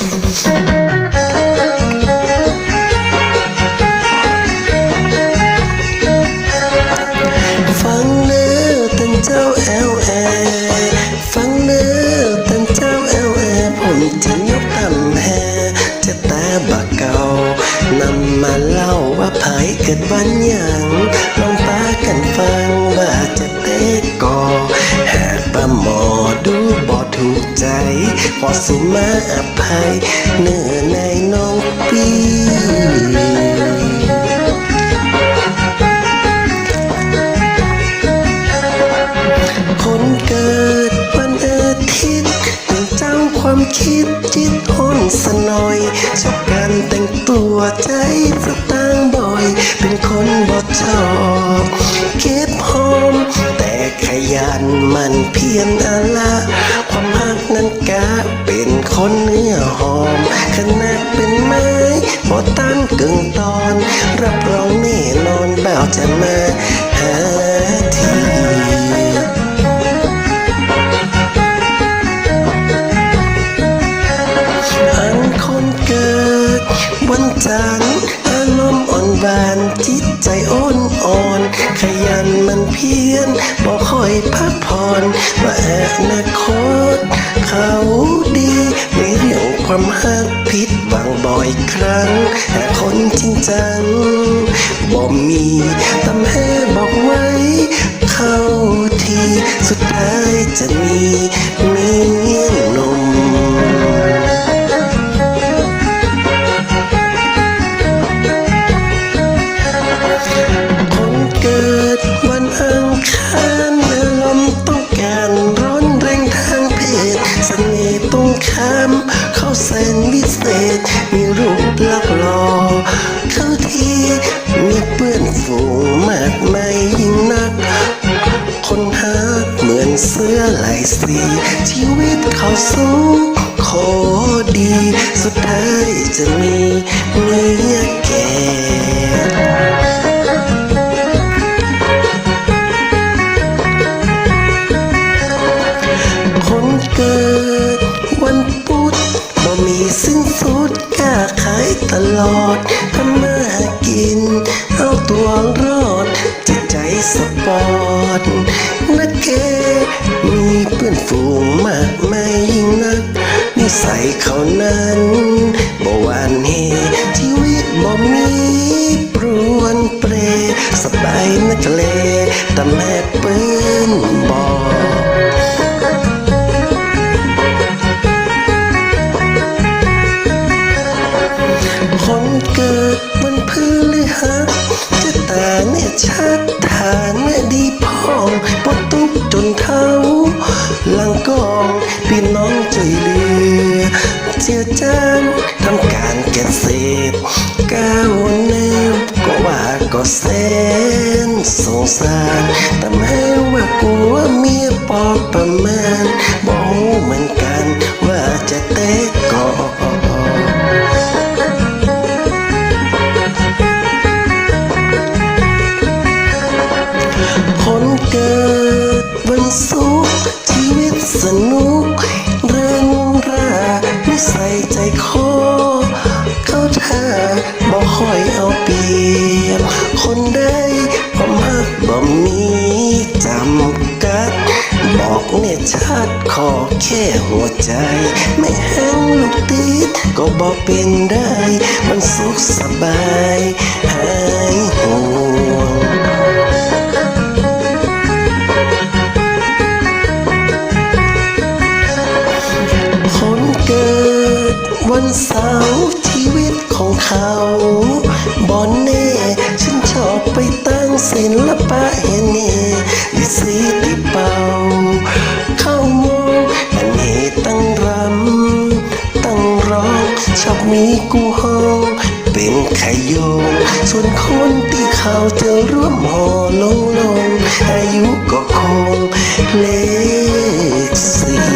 ฟังเนื้อตันเจ้าแอลแอฟังเนื้อตันเจ้าแอลแอผมจะยกตำแฮจะแต่บักเก่านำมาเล่าว่าไผเกิดวันหยังลองปากันฟังว่าจะเตะก่อห ใจ ขอสิมาอภัยเนื้อในน้องปีคนเกิดวันอาทิตย์เป็นเจ้าความคิดจิตอ่อนสนอยชอบการแต่งตัวใจสตางค์บ่อย เป็นคนบ่ชอบเก็บหอม แต่ขยันมันเพียรอะความหักนั้นกะ เป็นคนเนื้อหอม ขนาดเป็นไม้บ่ตั้งกึ่งตอน รับรองแน่นอนบ่าวจะมาหาทีอันคนเกิดวันจันทร์อารมณ์อ่อนหวานจิตใจอ่อนอ่อน ขยันมันเพียรบอกคอยพักผ่อนว่าอนาคต หักผิดหวังบ่อยครั้งแต่คนจริงจังบ่มีตำแหบอกไว้ เข้าทีสุดท้ายจะมี ห์ตรงข้ามเข้าแสนวิเศษ มีรูปลักษณ์หล่อเข้าทีมีเพื่อนฝูงมากมายยิ่งนัก คนหาเหมือนเสื้อลายสี ชีวิตเขาสูงขอดี สุดท้ายจะมีเมีย ตลอดทำมากิน เอาตัวรอดจิตใจสปอร์ตนักเกมีเพื่อนฝูงมากมายยิ่งนัก นิสัยเขานั้นบ่หวานเฮชีวิตบ่มีปรวนเปร สบายนักเลแต่แม่ปื คนเกิดวันพฤหัสจะตาเนี่ยชัดฐานเนี่ยดีพองปดตุกจนเท้าหลังกองพี่น้องใจเลือเจียวจานทำการเกษตรก้าวแนวก็ว่าก็แสนสงสารแต่แม้ว่ากลัวเมียปอบประมาณ คนเกิดวันศุกร์ชีวิตสนุก เรื่องราไม่ใส่ใจคอเข้าท่าบ่คอยเอาเปรียบคนได้ผมหักบ่มีจำกัด บอกเนี่ยชัดขอแค่หัวใจ ไม่แห้งลูกติดก็บอกเป็นได้ มันสุขสบายหายห่ว วันเสาร์ชีวิตของเขาบอนเน่ฉันชอบไปตั้งศิลปะเฮเน่ดิซีติเป่าเข้ามงอันนี้ตั้งรำตั้งร้องชอบมีกูห้องเป็นขยโยส่วนคนที่เขาจะร่วมหอลงลงอายุก็คงเลขสี่